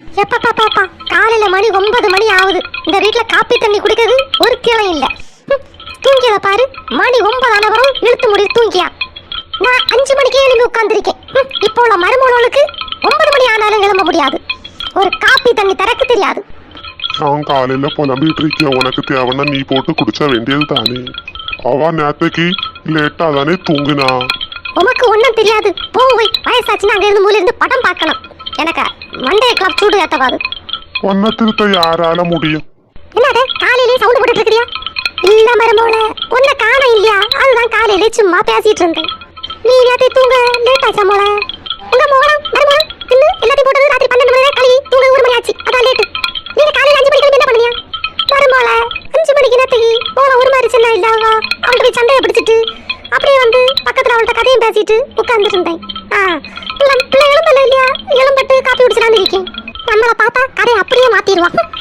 எப்பா பாப்பா காலையில மணி ஒன்பது மணி ஆகுது. இந்த வீட்ல காப்பி தண்ணி குடிக்கிறது ஒரு கிளை இல்ல. தூங்கியத பாரு. மணி ஒன்பது ஆனவரும் இழுத்து முடி தூங்கியா. நான் அஞ்சு மணிக்கே எழும்பி உட்கார்ந்திருக்கேன். இப்போ உள்ள மருமகளுக்கு ஒன்பது மணி ஆனாலும் எழும்ப முடியாது. ஒரு காப்பி தண்ணி தரக்கு தெரியாது. நான் காலையில புலம்பிட்டு இருக்கேன் உனக்கு தேவைன்னா நீ போட்டு குடிச்ச வேண்டியது தானே அவ நேத்தைக்கு லேட்டா தானே தூங்குனா. உமக்கு ஒண்ணும் தெரியாது. போய் வயசாச்சுன்னா அங்க இருந்து மூலையில இருந்து படம் பார்க்கணும். எனக்கு மண்டைய கிளப் சூடு ஏத்தவாது. உன்னை திருத்த யாரால முடியும்? என்னது? காலையிலே சவுண்ட் போட்டுட்டு இருக்கிறியா இல்ல மருமோள உன்னை காண இல்லையா? அதுதான் காலையிலே சும்மா பேசிட்டு இருந்தேன் நீ எல்லாத்தையும் தூங்க லேட் ஆச்சா மோள? உங்க மோளம் மருமோளம் தின்னு எல்லாத்தையும் போட்டது ராத்திரி பன்னெண்டு மணி கழுவி தூங்க ஒரு மணி ஆச்சு. அதான் லேட்டு நீங்க காலையில அஞ்சு மணிக்கு என்ன பண்ணுவீங்க மருமோள அஞ்சு மணிக்கு நேரத்துக்கு போல ஒரு மாதிரி சின்ன இல்லாவா அவள்கிட்ட போய் சண்டையை பிடிச்சிட்டு அப்படியே வந்து பக்கத்துல அவள்கிட்ட கதையும் பேசிட்டு உட்கார்ந்துட்டு இருந்தேன். ஆ பிள்ளை Continúa.